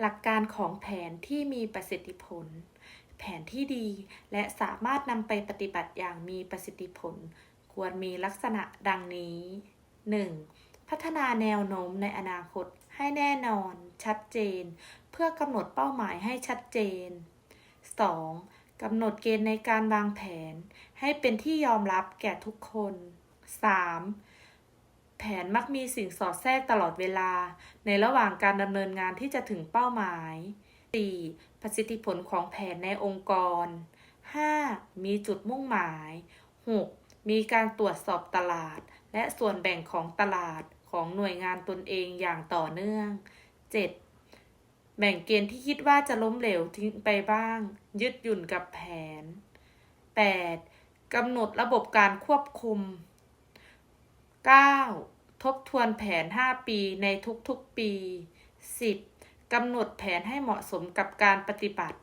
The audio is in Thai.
หลักการของแผนที่มีประสิทธิผล แผนที่ดีและสามารถนำไปปฏิบัติอย่างมีประสิทธิผล ควรมีลักษณะดังนี้ 1. พัฒนาแนวโน้มในอนาคตให้แน่นอน ชัดเจน เพื่อกำหนดเป้าหมายให้ชัดเจน 2. กำหนดเกณฑ์ในการวางแผน ให้เป็นที่ยอมรับแก่ทุกคน 3. แผนมักมีสิ่งสอดแทรกตลอดเวลา ในระหว่างการดำเนินงานที่จะถึงเป้าหมาย 4. ประสิทธิผลของแผนในองค์กร 5. มีจุดมุ่งหมาย 6. มีการตรวจสอบตลาด และส่วนแบ่งของตลาดของหน่วยงานตนเองอย่างต่อเนื่อง 7. แบ่งเกณฑ์ที่คิดว่าจะล้มเหลวทิ้งไปบ้าง ยึดหยุ่นกับแผน 8. กำหนดระบบการควบคุม 9. ทบทวนแผน 5 ปีในทุกๆปี 10. กำหนดแผนให้เหมาะสมกับการปฏิบัติ